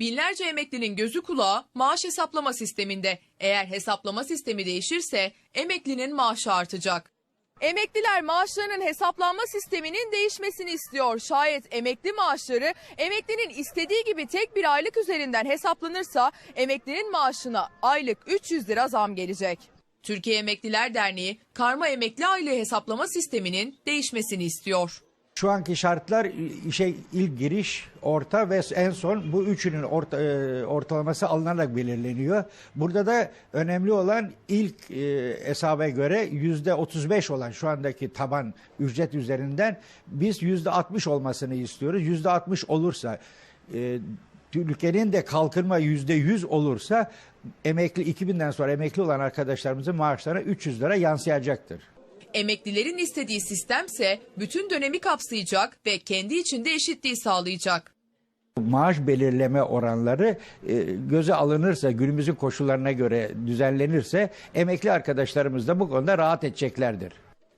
Binlerce emeklinin gözü kulağı maaş hesaplama sisteminde. Eğer hesaplama sistemi değişirse emeklinin maaşı artacak. Emekliler maaşlarının hesaplanma sisteminin değişmesini istiyor. Şayet emekli maaşları emeklinin istediği gibi tek bir aylık üzerinden hesaplanırsa emeklinin maaşına aylık 300 lira zam gelecek. Türkiye Emekliler Derneği karma emekli aylığı hesaplama sisteminin değişmesini istiyor. Şu anki şartlar işe ilk giriş, orta ve en son bu üçünün orta, e, ortalaması alınarak belirleniyor. Burada da önemli olan ilk e, hesaba göre yüzde 35 olan şu andaki taban ücret üzerinden biz yüzde 60 olmasını istiyoruz. Yüzde 60 olursa e, ülkenin de kalkınma yüzde 100 olursa emekli 2000'den sonra emekli olan arkadaşlarımızın maaşlarına 300 lira yansıyacaktır. Emeklilerin istediği sistemse bütün dönemi kapsayacak ve kendi içinde eşitliği sağlayacak. maaş belirleme oranları e, göze alınırsa, günümüzün koşullarına göre düzenlenirse emekli arkadaşlarımız da bu konuda rahat edeceklerdir.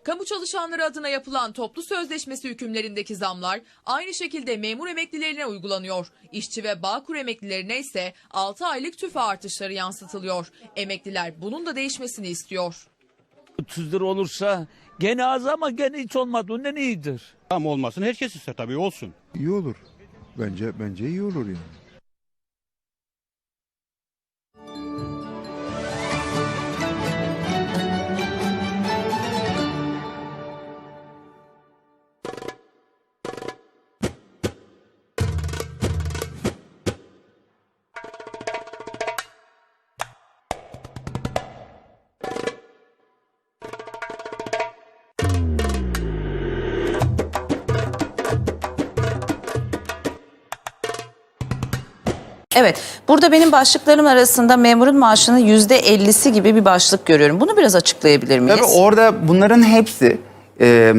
Kamu çalışanları adına yapılan toplu sözleşmesi hükümlerindeki zamlar aynı şekilde memur emeklilerine uygulanıyor. İşçi ve Bağkur emeklilerine ise 6 aylık tüfe artışları yansıtılıyor. Emekliler bunun da değişmesini istiyor. 30 lira olursa gene az ama gene hiç olmadığından iyidir. Tam olmasın herkes ister tabii olsun. İyi olur. Bence bence iyi olur yani. Evet, burada benim başlıklarım arasında memurun maaşının yüzde 50'si gibi bir başlık görüyorum. Bunu biraz açıklayabilir miyiz? Tabii orada bunların hepsi e,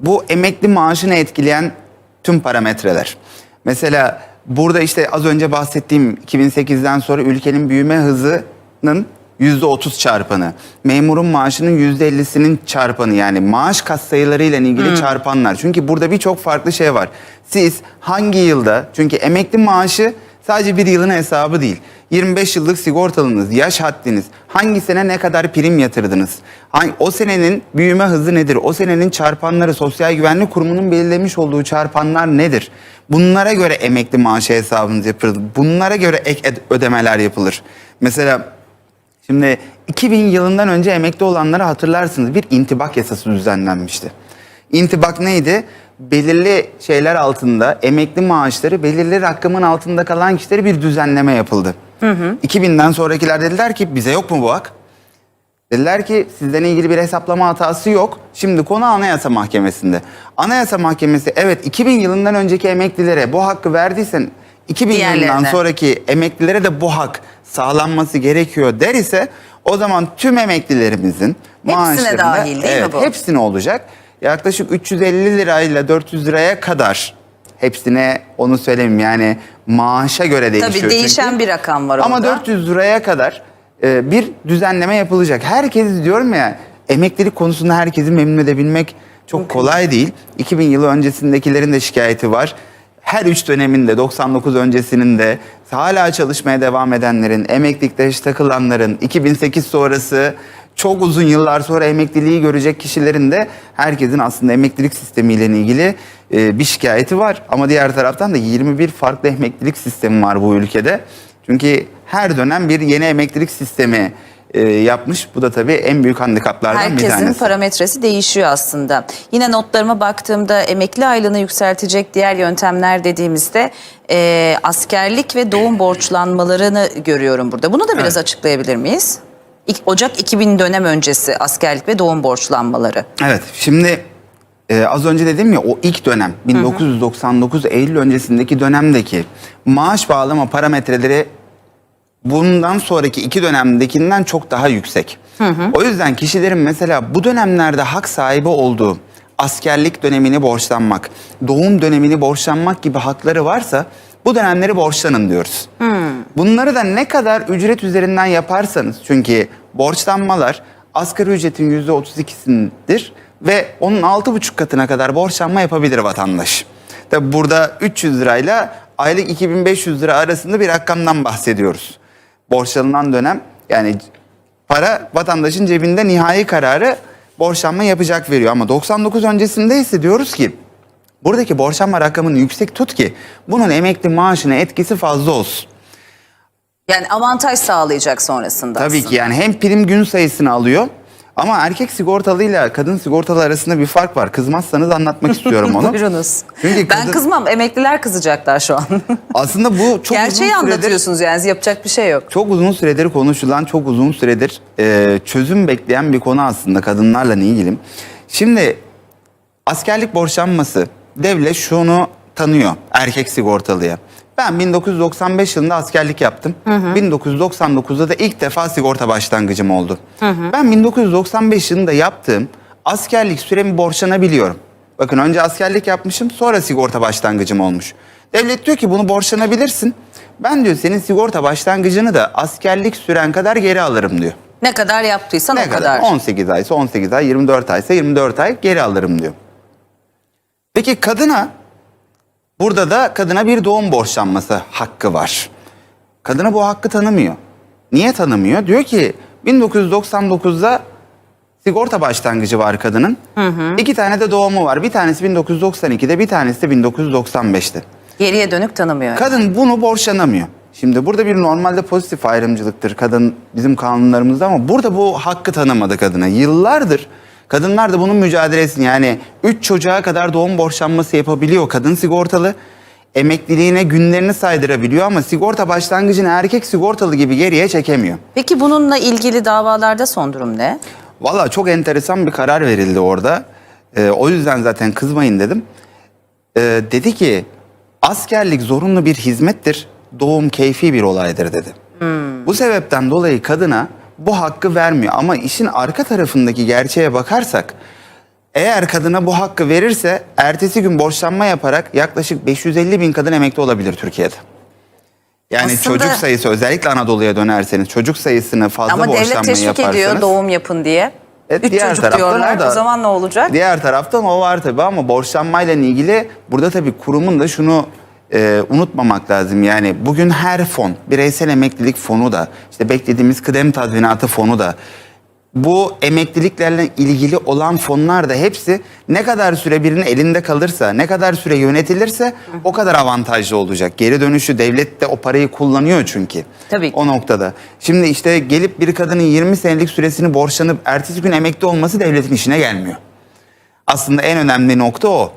bu emekli maaşını etkileyen tüm parametreler. Mesela burada işte az önce bahsettiğim 2008'den sonra ülkenin büyüme hızının %30 çarpanı, memurun maaşının %50'sinin çarpanı yani maaş katsayılarıyla ilgili çarpanlar. Çünkü burada birçok farklı şey var. Siz hangi yılda, çünkü emekli maaşı sadece bir yılın hesabı değil. 25 yıllık sigortalınız, yaş haddiniz, hangi sene ne kadar prim yatırdınız? O senenin büyüme hızı nedir? O senenin çarpanları Sosyal Güvenlik Kurumu'nun belirlemiş olduğu çarpanlar nedir? Bunlara göre emekli maaşı hesabınız yapılır. Bunlara göre ek ödemeler yapılır. Mesela Şimdi 2000 yılından önce emekli olanları hatırlarsınız bir intibak yasası düzenlenmişti. İntibak neydi? Belirli şeyler altında emekli maaşları belirli rakamın altında kalan kişilere bir düzenleme yapıldı. 2000'den sonrakiler dediler ki bize yok mu bu hak? Dediler ki sizden ilgili bir hesaplama hatası yok. Şimdi konu Anayasa Mahkemesi'nde. Anayasa Mahkemesi evet 2000 yılından önceki emeklilere bu hakkı verdiysen 2000 yılından sonraki emeklilere de bu hak sağlanması gerekiyor der ise o zaman tüm emeklilerimizin Hepsine maaşlarında dahil değil mi evet, bu? hepsine olacak. Yaklaşık 350 lirayla 400 liraya kadar hepsine onu söyleyeyim yani maaşa göre değişiyor. Tabii değişen çünkü. bir rakam var Ama orada. 400 liraya kadar e, bir düzenleme yapılacak. Herkes diyorum ya emeklilik konusunda herkesi memnun edebilmek çok kolay değil. 2000 yılı öncesindekilerin de şikayeti var. Her üç döneminde 99 öncesinin de hala çalışmaya devam edenlerin, emeklilikte takılanların, 2008 sonrası çok uzun yıllar sonra emekliliği görecek kişilerin de herkesin aslında emeklilik sistemiyle ilgili e, bir şikayeti var. Ama diğer taraftan da 21 farklı emeklilik sistemi var bu ülkede. Çünkü her dönem bir yeni emeklilik sistemi e, yapmış. Bu da tabii en büyük handikaplardan bir Herkesin tanesi. parametresi değişiyor aslında. Yine notlarıma baktığımda emekli aylığını yükseltecek diğer yöntemler dediğimizde e, askerlik ve doğum borçlanmalarını görüyorum burada. Bunu da biraz açıklayabilir miyiz? Ocak 2000 dönem öncesi askerlik ve doğum borçlanmaları. Evet şimdi e, az önce dedim ya o ilk dönem 1999 Eylül öncesindeki dönemdeki maaş bağlama parametreleri bundan sonraki iki dönemdekinden çok daha yüksek. O yüzden kişilerin mesela bu dönemlerde hak sahibi olduğu askerlik dönemini borçlanmak, doğum dönemini borçlanmak gibi hakları varsa bu dönemleri borçlanın diyoruz. Bunları da ne kadar ücret üzerinden yaparsanız çünkü borçlanmalar asgari ücretin %32'sindir ve onun 6,5 katına kadar borçlanma yapabilir vatandaş. Tabi burada 300 lirayla aylık 2500 lira arasında bir rakamdan bahsediyoruz. Borçlanılan dönem yani para vatandaşın cebinde nihai kararı borçlanma yapacak veriyor. Ama 99 öncesinde ise diyoruz ki buradaki borçlanma rakamını yüksek tut ki bunun emekli maaşına etkisi fazla olsun. Yani avantaj sağlayacak sonrasında Tabii aslında. ki yani hem prim gün sayısını alıyor ama erkek sigortalıyla kadın sigortalı arasında bir fark var. Kızmazsanız anlatmak istiyorum onu. Buyurunuz. Çünkü Ben kadın- kızmam. Emekliler kızacaklar şu an. Aslında bu çok Gerçeği uzun süredir anlatıyorsunuz yani yapacak bir şey yok. çok uzun süredir konuşulan, çok uzun süredir e, çözüm bekleyen bir konu aslında kadınlarla ilgili. Şimdi askerlik borçlanması devlet şunu tanıyor erkek sigortalıya. Ben 1995 yılında askerlik yaptım. 1999'da da ilk defa sigorta başlangıcım oldu. Ben 1995 yılında yaptığım askerlik süremi borçlanabiliyorum. Bakın önce askerlik yapmışım sonra sigorta başlangıcım olmuş. Devlet diyor ki bunu borçlanabilirsin. Ben diyor senin sigorta başlangıcını da askerlik süren kadar geri alırım diyor. Ne kadar yaptıysan Ne o kadar? kadar. 18 aysa 18 ay, 24 aysa 24 ay geri alırım diyor. Peki kadına burada da kadına bir doğum borçlanması hakkı var. Kadına bu hakkı tanımıyor. Niye tanımıyor? Diyor ki 1999'da sigorta başlangıcı var kadının. İki tane de doğumu var. Bir tanesi 1992'de, bir tanesi de 1995'te. Geriye dönük tanımıyor. Kadın bunu borçlanamıyor. Şimdi burada bir normalde pozitif ayrımcılıktır kadın bizim kanunlarımızda ama burada bu hakkı tanımadı kadına. Yıllardır kadınlar da bunun mücadelesini yani 3 çocuğa kadar doğum borçlanması yapabiliyor kadın sigortalı. Emekliliğine günlerini saydırabiliyor ama sigorta başlangıcını erkek sigortalı gibi geriye çekemiyor. Peki bununla ilgili davalarda son durum ne? Valla çok enteresan bir karar verildi orada. Ee, o yüzden zaten kızmayın dedim. Ee, dedi ki askerlik zorunlu bir hizmettir, doğum keyfi bir olaydır dedi. Bu sebepten dolayı kadına bu hakkı vermiyor. Ama işin arka tarafındaki gerçeğe bakarsak eğer kadına bu hakkı verirse ertesi gün borçlanma yaparak yaklaşık 550 bin kadın emekli olabilir Türkiye'de. Yani Aslında- çocuk sayısı özellikle Anadolu'ya dönerseniz çocuk sayısını fazla Ama devlet borçlanmayı teşvik yaparsanız. ediyor doğum yapın diye. E, Üç diğer çocuk taraftan diyorlar. o da- O zaman ne olacak? Diğer taraftan o var tabii ama borçlanmayla ilgili burada tabii kurumun da şunu e, unutmamak lazım. Yani bugün her fon, bireysel emeklilik fonu da, işte beklediğimiz kıdem tazminatı fonu da, bu emekliliklerle ilgili olan fonlar da hepsi ne kadar süre birinin elinde kalırsa, ne kadar süre yönetilirse o kadar avantajlı olacak. Geri dönüşü devlet de o parayı kullanıyor çünkü. Tabii ki. O noktada. Şimdi işte gelip bir kadının 20 senelik süresini borçlanıp ertesi gün emekli olması devletin işine gelmiyor. Aslında en önemli nokta o.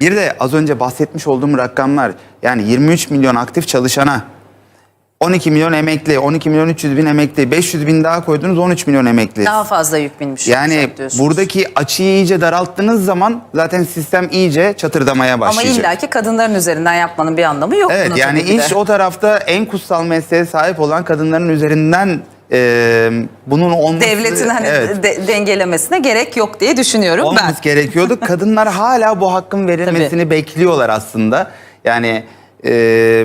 Bir de az önce bahsetmiş olduğum rakamlar yani 23 milyon aktif çalışana 12 milyon emekli, 12 milyon 300 bin emekli, 500 bin daha koydunuz 13 milyon emekli. Daha fazla yük binmiş Yani buradaki açıyı iyice daralttığınız zaman zaten sistem iyice çatırdamaya Ama başlayacak. illaki kadınların üzerinden yapmanın bir anlamı yok Evet yani iş o tarafta en kutsal mesleğe sahip olan kadınların üzerinden e, bunun olması... Devletin hani Evet. de- dengelemesine gerek yok diye düşünüyorum ben. olması gerekiyordu. Kadınlar hala bu hakkın verilmesini bekliyorlar aslında. Yani e,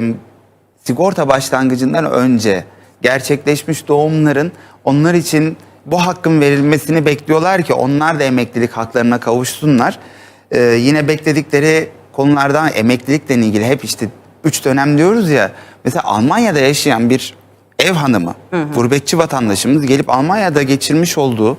sigorta başlangıcından önce gerçekleşmiş doğumların onlar için bu hakkın verilmesini bekliyorlar ki onlar da emeklilik haklarına kavuşsunlar. E, yine bekledikleri konulardan emeklilikle ilgili hep işte üç dönem diyoruz ya. Mesela Almanya'da yaşayan bir ev hanımı, gurbetçi vatandaşımız gelip Almanya'da geçirmiş olduğu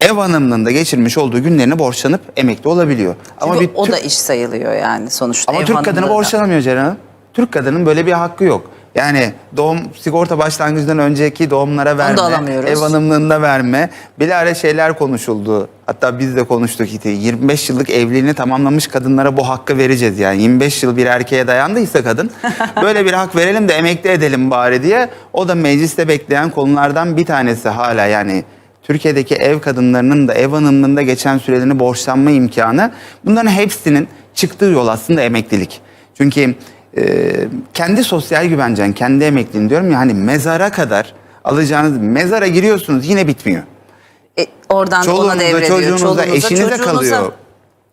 ev hanımlığında geçirmiş olduğu günlerini borçlanıp emekli olabiliyor. ama Çünkü bir o Türk, da iş sayılıyor yani sonuçta. ama Türk kadını borçlanamıyor Ceren Hanım. Türk kadının böyle bir hakkı yok. Yani doğum sigorta başlangıcından önceki doğumlara verme, alamıyoruz. ev hanımlığında verme. Bilare şeyler konuşuldu. Hatta biz de konuştuk işte 25 yıllık evliliğini tamamlamış kadınlara bu hakkı vereceğiz. Yani 25 yıl bir erkeğe dayandıysa kadın böyle bir hak verelim de emekli edelim bari diye. O da mecliste bekleyen konulardan bir tanesi hala yani Türkiye'deki ev kadınlarının da ev hanımlığında geçen sürelerini borçlanma imkanı bunların hepsinin çıktığı yol aslında emeklilik. Çünkü e, kendi sosyal güvencen, kendi emekliliğin diyorum ya hani mezara kadar alacağınız mezara giriyorsunuz yine bitmiyor. E, oradan da ona devrediyor. çocuğunuza, Çoluğunuza, eşinize çocuğunuza. kalıyor.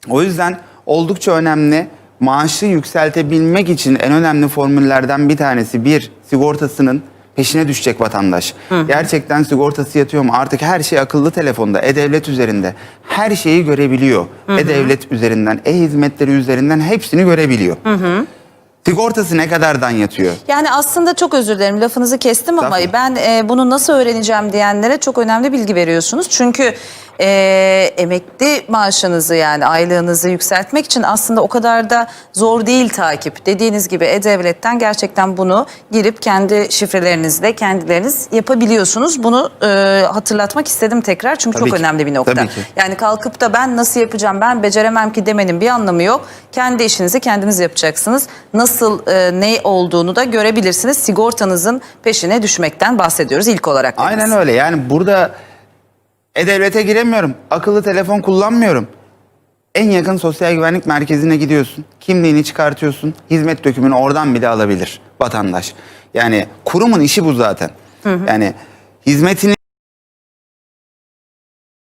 O yüzden oldukça önemli. Maaşı yükseltebilmek için en önemli formüllerden bir tanesi bir sigortasının peşine düşecek vatandaş. Gerçekten sigortası yatıyor mu? Artık her şey akıllı telefonda, e-devlet üzerinde. Her şeyi görebiliyor. E-devlet üzerinden, e-hizmetleri üzerinden hepsini görebiliyor. Sigortası ne kadardan yatıyor? Yani aslında çok özür dilerim lafınızı kestim ama Estağfurullah. ben e, bunu nasıl öğreneceğim diyenlere çok önemli bilgi veriyorsunuz. Çünkü e, emekli maaşınızı yani aylığınızı yükseltmek için aslında o kadar da zor değil takip. Dediğiniz gibi E-Devlet'ten gerçekten bunu girip kendi şifrelerinizle kendileriniz yapabiliyorsunuz. Bunu e, hatırlatmak istedim tekrar çünkü Tabii çok ki, önemli bir nokta. tabii ki. Yani kalkıp da ben nasıl yapacağım, ben beceremem ki demenin bir anlamı yok. Kendi işinizi kendiniz yapacaksınız. Nasıl, e, ne olduğunu da görebilirsiniz. Sigortanızın peşine düşmekten bahsediyoruz ilk olarak. dediniz. Aynen öyle. Yani burada e-devlete giremiyorum. Akıllı telefon kullanmıyorum. En yakın sosyal güvenlik merkezine gidiyorsun. Kimliğini çıkartıyorsun. Hizmet dökümünü oradan bile alabilir vatandaş. Yani kurumun işi bu zaten. Yani hizmetini